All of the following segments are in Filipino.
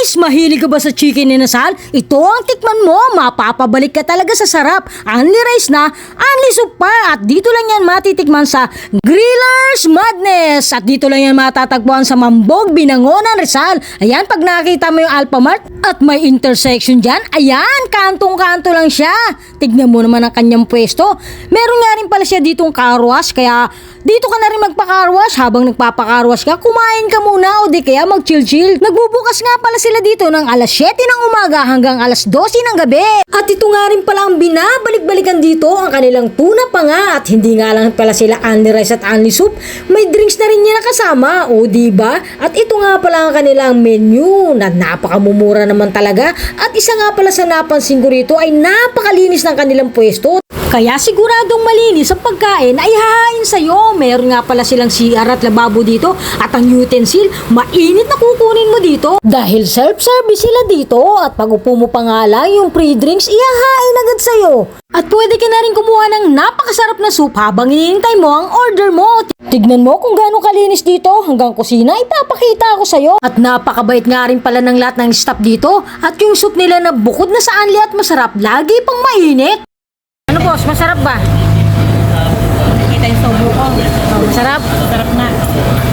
Guys, mahilig ka ba sa chicken inasal? Ito ang tikman mo, mapapabalik ka talaga sa sarap. Only rice na, only soup pa. At dito lang yan matitikman sa Grillers Madness. At dito lang yan matatagpuan sa Mambog, Binangonan, Rizal. Ayan, pag nakita mo yung Alphamart at may intersection dyan, ayan, kantong-kanto lang siya. Tignan mo naman ang kanyang pwesto. Meron nga rin pala siya ditong car wash, kaya dito ka na rin magpa-car wash habang nagpapa-car wash ka, kumain ka muna o di kaya mag-chill-chill. Nagbubukas nga pala sila dito ng alas 7 ng umaga hanggang alas 12 ng gabi. At ito nga rin pala ang binabalik-balikan dito ang kanilang tuna pa nga at hindi nga lang pala sila only rice at only soup. May drinks na rin niya kasama, o ba? At ito nga pala ang kanilang menu na napakamumura naman talaga. At isa nga pala sa napansin ko rito ay napakalinis ng kanilang pwesto. Kaya siguradong malinis ang pagkain ay hahain sa'yo. Meron nga pala silang CR at lababo dito at ang utensil, mainit na kukunin mo dito. Dahil self-service sila dito at pag upo mo pa nga lang yung pre-drinks, ihahain agad sa'yo. At pwede ka na rin kumuha ng napakasarap na soup habang hinihintay mo ang order mo. Tignan mo kung gaano kalinis dito. Hanggang kusina, ipapakita ako sa'yo. At napakabait nga rin pala ng lahat ng staff dito. At yung soup nila na bukod na sa anli at masarap, lagi pang mainit. Boss, masarap ba? Kita yung sobo ko. Oh, masarap? Sarap na.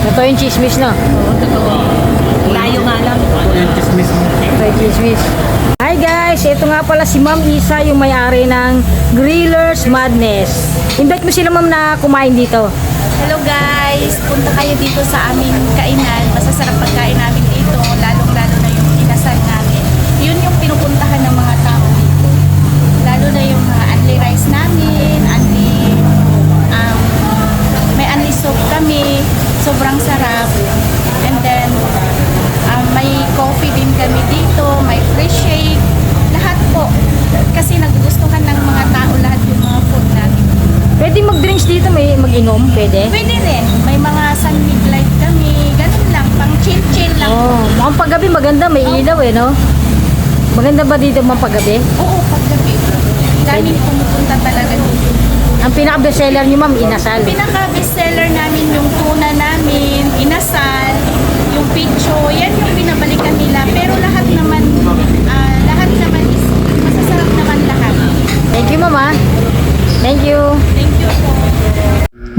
Ito yung chismis no? Oo, totoo. Layo nga lang. Ito yung chismis. Hi guys, ito nga pala si Ma'am Isa, yung may-ari ng Grillers Madness. Invite mo sila ma'am na kumain dito. Hello guys! Punta kayo dito sa aming kainan. Masasarap pagkain namin dito, lalong-lalo na yung inasal namin. Yun yung pinupuntahan ng mga tao dito. Lalo na yung Pwede mag-drinks dito, may mag-inom, pwede? Pwede rin. May mga sun light kami. Ganun lang. Pang chill-chill lang. Oh, mukhang paggabi maganda, may ilaw eh, no? Maganda ba dito mga paggabi? Oo, paggabi. Daming pumupunta talaga dito. Ang pinaka-bestseller niyo ma'am, inasal. Pinaka-bestseller namin yung tuna namin, inasal, yung picho. Yan yung binabalikan nila. Pero lahat naman, ah, lahat naman is masasarap naman lahat. Thank you mama. Thank you. Thank you po.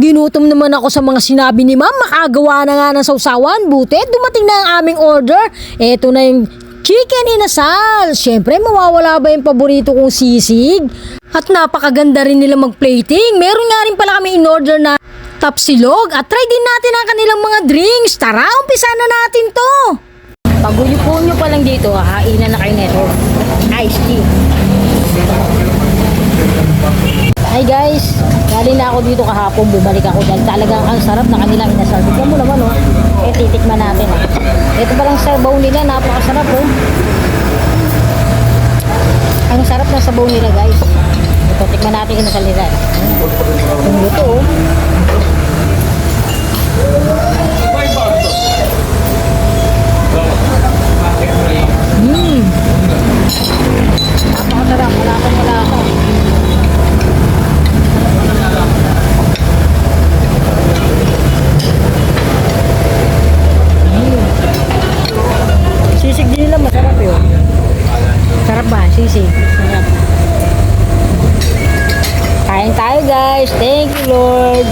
Ginutom naman ako sa mga sinabi ni ma'am. Makagawa na nga ng sausawan. Buti, dumating na ang aming order. Eto na yung chicken inasal. Siyempre, mawawala ba yung paborito kong sisig? At napakaganda rin nila mag-plating. Meron nga rin pala kami in-order na tapsilog. At try din natin ang kanilang mga drinks. Tara, umpisa na natin to. Paguyupo nyo pa lang dito, hahainan na kayo neto. Iced tea. Hi guys, galing na ako dito kahapon, bumalik ako dahil talagang ang sarap na kanilang inasal. Tignan mo naman oh, eh titikman natin ah. Ito palang sabaw nila, napakasarap oh. Ang sarap ng sabaw nila guys. Ito, tikman natin inasal nila. Ang luto oh. Guys. Thank you Lord.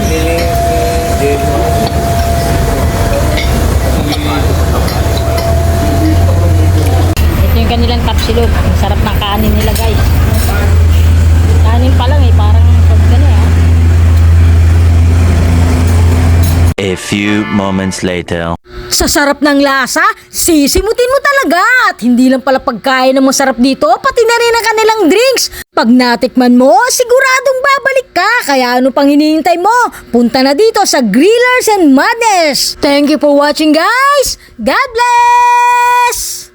Ito yung kanilang tapsilog. Ang sarap ng kanin nila guys. Kanin pa lang eh. Parang pag gano'n ah. A few moments later. Sa sarap ng lasa, sisimutin mo talaga. At hindi lang pala pagkain ng masarap dito, pati na rin ang kanilang drinks. Pag natikman mo, siguradong babalik ka. Kaya ano pang hinihintay mo? Punta na dito sa Grillers and Madness. Thank you for watching guys. God bless!